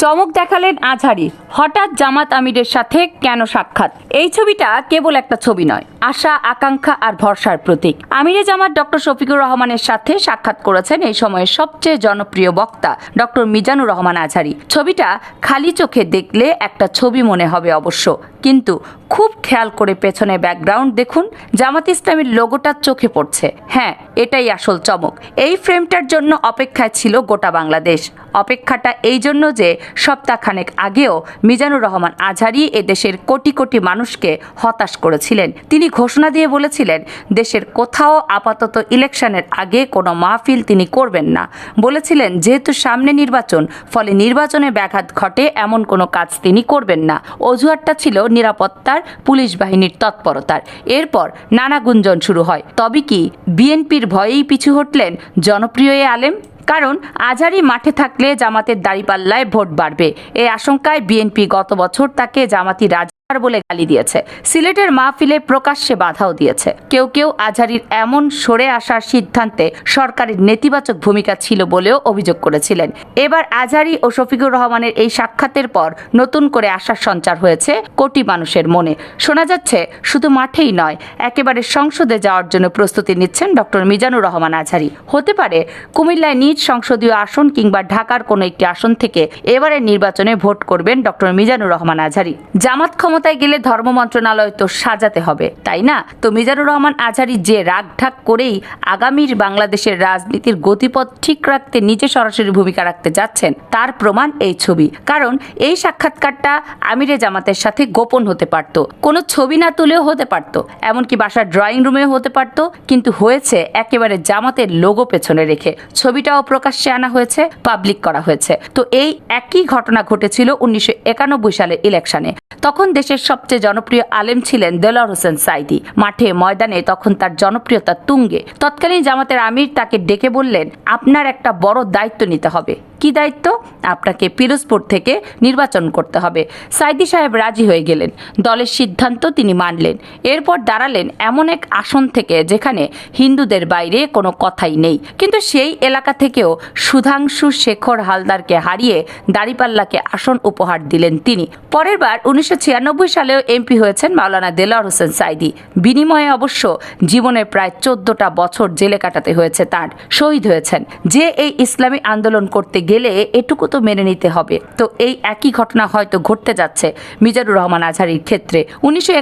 চমক দেখালেন আজহারি। হঠাৎ জামাত আমিরের সাথে কেন সাক্ষাৎ? এই ছবিটা কেবল একটা ছবি নয়। আশা, আকাঙ্ক্ষা আর ভরসার প্রতীক। আমিরে জামাত ডক্টর শফিকুর রহমানের সাথে সাক্ষাৎ করেছেন এই সময়ের সবচেয়ে জনপ্রিয় বক্তা ডক্টর মিজানুর রহমান আজহারি ছবিটা খালি চোখে দেখলে একটা ছবি মনে হবে অবশ্য। কিন্তু খুব খেয়াল করে পেছনে ব্যাকগ্রাউন্ড দেখুন, জামাত ইসলামের লোগোটা চোখে পড়ছে। হ্যাঁ এটাই আসল চমক। এই ফ্রেমটার জন্য অপেক্ষায় ছিল গোটা বাংলাদেশ। অপেক্ষাটা এই জন্য যে সপ্তাহখানেক আগেও মিজানুর রহমান আজহারি এদেশের কোটি কোটি মানুষকে হতাশ করেছিলেন। তিনি ঘোষণা দিয়ে বলেছিলেন, দেশের কোথাও আপাতত ইলেকশনের আগে কোনো মাহফিল তিনি করবেন না। বলেছিলেন, যেহেতু সামনে নির্বাচন, ফলে নির্বাচনে ব্যাঘাত ঘটে এমন কোনো কাজ তিনি করবেন না। অজুহাতটা ছিল নিরাপত্তার, পুলিশ বাহিনীর তৎপরতার। এরপর নানা গুঞ্জন শুরু হয়। তবে কি বিএনপির ভয়েই পিছু হটলেন জনপ্রিয় এ আলেম? কারণ আজহারি মাঠে থাকলে জামাতের দাড়িপাল্লায় ভোট বাড়বে। এই আশঙ্কায় বিএনপি গত বছর তাকে জামাতি রাজ বলে গালি দিয়েছে। সিলেটের মাহফিলে প্রকাশ্যে বাধাও দিয়েছে। কেউ কেউ আজহারির এমন সরে আসার সিদ্ধান্তে সরকারের নেতিবাচক ভূমিকা ছিল বলেও অভিযোগ করেছিলেন। এবার আজহারি ও শফিকুর রহমানের এই সাক্ষাতের পর নতুন করে আশার সঞ্চার হয়েছে কোটি মানুষের মনে। শোনা যাচ্ছে, শুধু মাঠেই নয়, একেবারে সংসদে যাওয়ার জন্য প্রস্তুতি নিচ্ছেন ডক্টর মিজানুর রহমান আজহারি। হতে পারে, কুমিল্লায় নিজ সংসদীয় আসন কিংবা ঢাকার কোনো একটি আসন থেকে এবারের নির্বাচনে ভোট করবেন ডক্টর মিজানুর রহমান আজহারি। জামাত ক্ষমতায় গেলে ধর্ম মন্ত্রণালয় তো সাজাতে হবে, তাই না? তো মিজানুর রহমান আজহারি যে রাগঢাক করেই আগামীর বাংলাদেশের রাজনীতির গতিপথ ঠিক রাখতে নিজে সরাসরি ভূমিকা রাখতে যাচ্ছেন, তার প্রমাণ এই ছবি। কারণ এই সাক্ষাৎকারটা আমিরে জামাতের সাথে গোপন হতে পারত। কোনো ছবি না তুলেও হতে পারত। এমনকি বাসার ড্রয়িং রুমেও হতে পারত। কিন্তু হয়েছে একেবারে জামাতের লোগো পেছনে রেখে। ছবিটাও প্রকাশ্যে আনা হয়েছে, পাবলিক করা হয়েছে। তো এই একই ঘটনা ঘটেছিল উনিশশো একানব্বই সালের ইলেকশনে। তখন দেশের সবচেয়ে জনপ্রিয় আলেম ছিলেন দেলার হোসেন সাইদি। মাঠে ময়দানে তখন তার জনপ্রিয়তা তুঙ্গে। তৎকালীন জামাতের আমির তাকে ডেকে বললেন, আপনার একটা বড় দায়িত্ব নিতে হবে। কি দায়িত্ব? আপনাকে পিরোজপুর থেকে নির্বাচন করতে হবে। সাইদি সাহেব রাজি হয়ে গেলেন। দলের সিদ্ধান্ত তিনি মানলেন। এরপর দাঁড়ালেন এমন এক আসন থেকে যেখানে হিন্দুদের বাইরে কোনো কথাই নেই। কিন্তু সেই এলাকা থেকেও সুধাংশু শেখর হালদারকে হারিয়ে দাড়িপাল্লাকে আসন উপহার দিলেন তিনি। পরের বার উনিশশো ছিয়ানব্বই সালেও এমপি হয়েছেন মাওলানা দেলোয়ার হোসেন সাইদি। বিনিময়ে অবশ্য জীবনের প্রায় চোদ্দটা বছর জেলে কাটাতে হয়েছে তার। শহীদ হয়েছেন। যে এই ইসলামী আন্দোলন করতে গেলে এটুকু তো মেনে নিতে হবে। তো এই একই ঘটনা হয়তো ঘটতে যাচ্ছে মিজানুর রহমান আজহারির ক্ষেত্রে। উনিশশো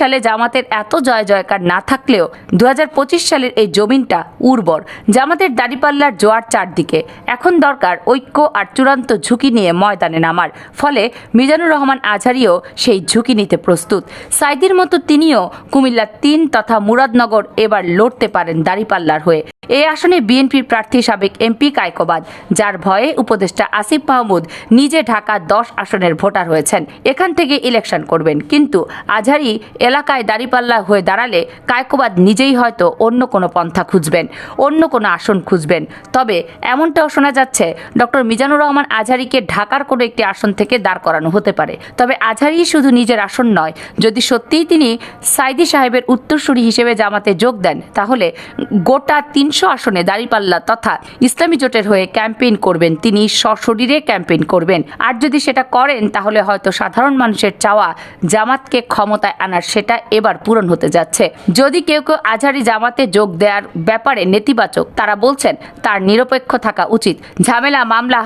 সালে জামাতের এত জয় জয়কার না থাকলেও দু সালের এই জমিনটা উর্বর। জামাতের দাড়িপাল্লার জোয়ার চারদিকে। এখন দরকার ঐক্য আর চূড়ান্ত ঝুঁকি নিয়ে ময়দানে নামার। ফলে মিজানুর রহমান আজহারিও সেই ঝুঁকি নিতে প্রস্তুত। সাইদির মতো তিনিও কুমিল্লা তিন তথা মুরাদনগর এবার লড়তে পারেন দাড়িপাল্লার হয়ে। এই আসনে বিএনপির প্রার্থী সাবেক এমপি কায়কোবাদ। যার ভয়ে উপদেষ্টা আসিফ মাহমুদ নিজে ঢাকা দশ আসনের ভোটার হয়েছেন। এখান থেকে ইলেকশন করবেন। কিন্তু আজহারি এলাকায় দাঁড়িপাল্লা হয়ে দাঁড়ালে কায়কোবাদ নিজেই হয়তো অন্য কোনো পন্থা খুঁজবেন, অন্য কোনো আসন খুঁজবেন। তবে এমনটাও শোনা যাচ্ছে, ডক্টর মিজানুর রহমান আজহারিকে ঢাকার কোনো একটি আসন থেকে দাঁড় করানো হতে পারে। তবে আজহারি শুধু নিজের আসন নয়, যদি সত্যিই তিনি সাইদি সাহেবের উত্তরসূরি হিসেবে জামাতে যোগ দেন, তাহলে গোটা তিনশো আসনে দাঁড়িপাল্লা তথা ইসলামী জোটের হয়ে ক্যাম্পেইন করবেন তিনি সশরীরে ক্যাম্পেইন করবেন। আর যদি সেটা করেন, তাহলে হয়তো সাধারণ মানুষের চাওয়া জামাতকে ক্ষমতায় আনার সেটা এবার পূরণ হতে যাচ্ছে। যদি কেউ কেউ আজহারি জামাতে যোগ দেওয়ার ব্যাপারে নেতিবাচক তারা বলছেন, তার নিরপেক্ষ থাকা উচিত। ঝামেলা, মামলা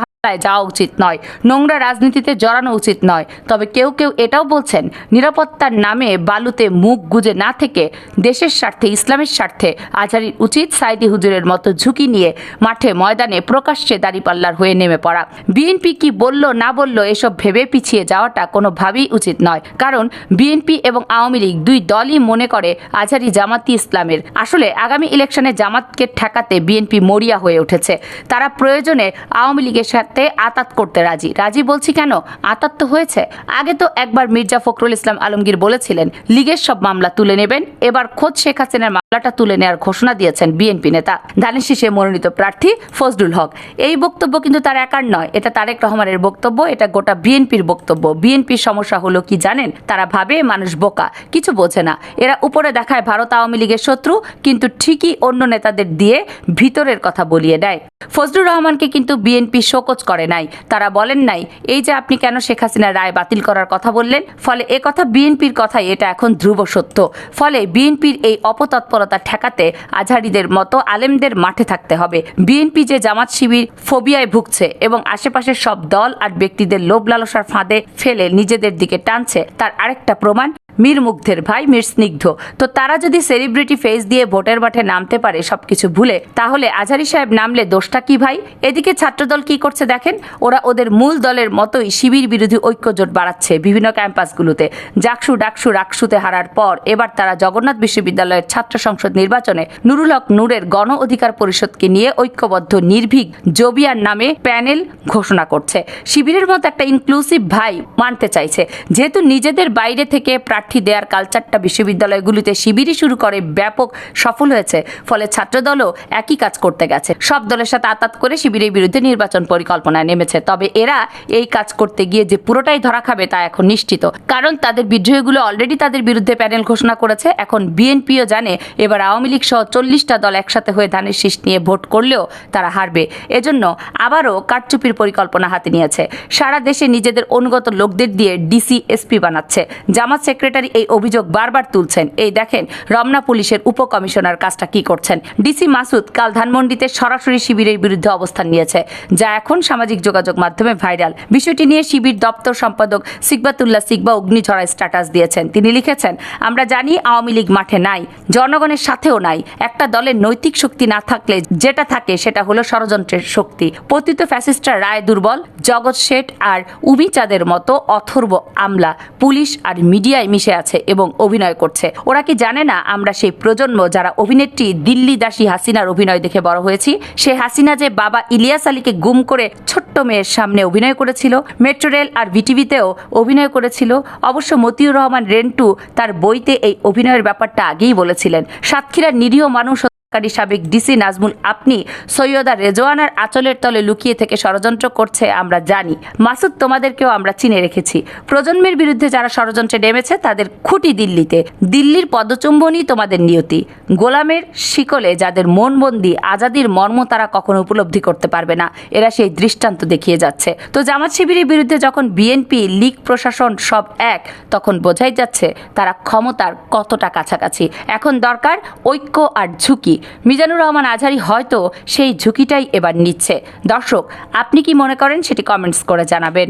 যাওয়া উচিত নয়। নোংরা রাজনীতিতে জড়ানো উচিত নয়। তবে কেউ কেউ এটাও বলছেন, নিরাপত্তার নামে বালুতে মুখ গুজে না থেকে দেশের স্বার্থে, ইসলামের স্বার্থে আজহারির উচিত সাইদি হুজুরের মতো ঝুঁকি নিয়ে মাঠে ময়দানে প্রকাশ্যে দাঁড়িপাল্লার হয়ে নেমে পড়া। বিএনপি কি বলল, না বলল, এসব ভেবে পিছিয়ে যাওয়াটা কোনোভাবেই উচিত নয়। কারণ বিএনপি এবং আওয়ামী লীগ দুই দলই মনে করে আজহারি জামাতি ইসলামের। আসলে আগামী ইলেকশনে জামাতকে ঠেকাতে বিএনপি মরিয়া হয়ে উঠেছে। তারা প্রয়োজনে আওয়ামী লীগের সাথে আতাত করতে রাজি। রাজি বলছি কেন? আতাত তো হয়েছে। আগে তো একবার মির্জা ফখরুল ইসলাম আলমগীর বলেছিলেন, লীগের সব মামলা তুলে নেবেন। এবার খোদ শেখ হাসিনার মামলাটা তুলে নেওয়ার ঘোষণা দিয়েছেন বিএনপি নেতা। ধানের শীষে মনোনীত প্রার্থী ফজলুল হক। এই বক্তব্য কিন্তু তার একার নয়, এটা তারেক রহমানের বক্তব্য, এটা গোটা বিএনপির বক্তব্য। বিএনপির সমস্যা হলো কি জানেন? তারা ভাবে মানুষ বোকা, কিছু বোঝে না। এরা উপরে দেখায় ভারত আওয়ামী লীগের শত্রু, কিন্তু ঠিকই অন্য নেতাদের দিয়ে ভিতরের কথা বলিয়ে দেয়। ফজলুর রহমানকে কিন্তু বিএনপি শোকজ করে নাই। তারা বলেন নাই, এই যে আপনি কেন শেখ হাসিনা রায় বাতিল করার কথা বললেন, ফলে এ কথা বিএনপির কথাই, এটা এখন ধ্রুব সত্য। ফলে বিএনপির এই অপতৎপরতা ঠেকাতে আজহারিদের মতো আলেমদের মাঠে থাকতে হবে। বিএনপি যে জামাত শিবির ফোবিয়ায় ভুগছে এবং আশেপাশের সব দল আর ব্যক্তিদের লোভ লালসার ফাঁদে ফেলে নিজেদের দিকে টানছে, তার আরেকটা প্রমাণ মীর মুগ্ধের ভাই মীর স্নিগ্ধ। তো তারা যদি সেলিব্রিটি ফেস দিয়ে ভোটের মাঠে নামতে পারে সবকিছু ভুলে, তাহলে আজহারি সাহেব নামলে দোষটা কি ভাই? এদিকে ছাত্রদল কি করছে দেখেন? ওরা ওদের মূল দলের মতোই শিবির বিরোধী ঐক্যজোট বাড়াচ্ছে বিভিন্ন ক্যাম্পাসগুলোতে। জাকসু ডাকসু রাকসুতে হারার পর এবার তারা জগন্নাথ বিশ্ববিদ্যালয়ের ছাত্র সংসদ নির্বাচনে নুরুল হক নূরের গণ অধিকার পরিষদকে নিয়ে ঐক্যবদ্ধ নির্ভীক জবিয়ার নামে প্যানেল ঘোষণা করছে। শিবিরের মতো একটা ইনক্লুসিভ ভাই মানতে চাইছে। যেহেতু নিজেদের বাইরে থেকে দেওয়ার কালচারটা বিশ্ববিদ্যালয়গুলিতে শিবিরই শুরু করে, ব্যাপক সফল হয়েছে। ফলে ছাত্রদলও একই কাজ করতে গেছে। সব দলের সাথে আতাত করে শিবিরের বিরুদ্ধে নির্বাচন পরিকল্পনায় নেমেছে। তবে এরা এই কাজ করতে গিয়ে যে পুরোটাই ধরা খাবে তা এখন নিশ্চিত। কারণ তাদের বিদ্রোহীগুলো অলরেডি তাদের বিরুদ্ধে প্যানেল ঘোষণা করেছে। এখন বিএনপিও জানে, এবার আওয়ামী লীগ সহ চল্লিশটা দল একসাথে হয়ে ধানের শীষ নিয়ে ভোট করলেও তারা হারবে। এজন্য আবারও কারচুপির পরিকল্পনা হাতে নিয়েছে। সারা দেশে নিজেদের অনুগত লোকদের দিয়ে ডিসি, এসপি বানাচ্ছে। জামাত সেক্রেটারি এই অভিযোগ বারবার তুলছেন। এই দেখেন, রমনা পুলিশের উপকমিশনার কাজটা কি করছেন। ডিসি মাসুদ কাল ধানমন্ডিতে সরাসরি শিবিরের বিরুদ্ধে অবস্থান নিয়েছে, যা এখন সামাজিক যোগাযোগ মাধ্যমে ভাইরাল। বিষয়টি নিয়ে শিবির দপ্তর সম্পাদক সিকবাতুল্লাহ সিকবা অগ্নিঝরা স্ট্যাটাস দিয়েছেন। তিনি লিখেছেন, আমরা জানি আওয়ামী লীগ মাঠে নাই, জনগণের সাথেও নাই। একটা দলের নৈতিক শক্তি না থাকলে যেটা থাকে সেটা হলো ষড়যন্ত্রের শক্তি। পতিত ফ্যাসিস্টরা রায় দুর্বল, জগৎ শেঠ আর উবিচাঁদের মতো অথর্ব আমলা। পুলিশ আর মিডিয়ায় মিশে আছে এবং অভিনয় করছে। ওরা কি জানে না আমরা সেই প্রজন্ম যারা অভিনেত্রী দিল্লি দাসী হাসিনার অভিনয় দেখে বড় হয়েছি? সে হাসিনা যে বাবা ইলিয়াস আলীকে গুম করে ছোট্ট মেয়ের সামনে অভিনয় করেছিল, মেট্রো রেল আর ভিটিভিতেও অভিনয় করেছিল, অবশ্য মতিউর রহমান রেন্টু তার বইতে এই অভিনয়ের ব্যাপারটা আগেই বলেছিলেন। সাতক্ষীরার নিরীহ মানুষ সরকারি সাবেক ডিসি নাজমুল আপনি সৈয়দা রেজওয়ানার আঁচলের তলে লুকিয়ে থেকে ষড়যন্ত্র করছে আমরা জানি। মাসুদ, তোমাদেরকেও আমরা চিনে রেখেছি। প্রজন্মের বিরুদ্ধে যারা ষড়যন্ত্রে নেমেছে, তাদের খুঁটি দিল্লিতে। দিল্লির পদচুম্বনই তোমাদের নিয়তি। গোলামের শিকলে যাদের মনবন্দি, আজাদির মর্ম তারা কখনো উপলব্ধি করতে পারবে না। এরা সেই দৃষ্টান্ত দেখিয়ে যাচ্ছে। তো জামাত শিবিরের বিরুদ্ধে যখন বিএনপি, লীগ, প্রশাসন সব এক, তখন বোঝাই যাচ্ছে তারা ক্ষমতার কতটা কাছাকাছি। এখন দরকার ঐক্য আর ঝুঁকি। মিজানুর রহমান আজহারি হয়তো সেই ঝুঁকিটাই এবার নিচ্ছে। দর্শক, আপনি কি মনে করেন সেটি কমেন্টস করে জানাবেন।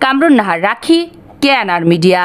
কামরুন নাহার, রাখি কেয়ানার মিডিয়া।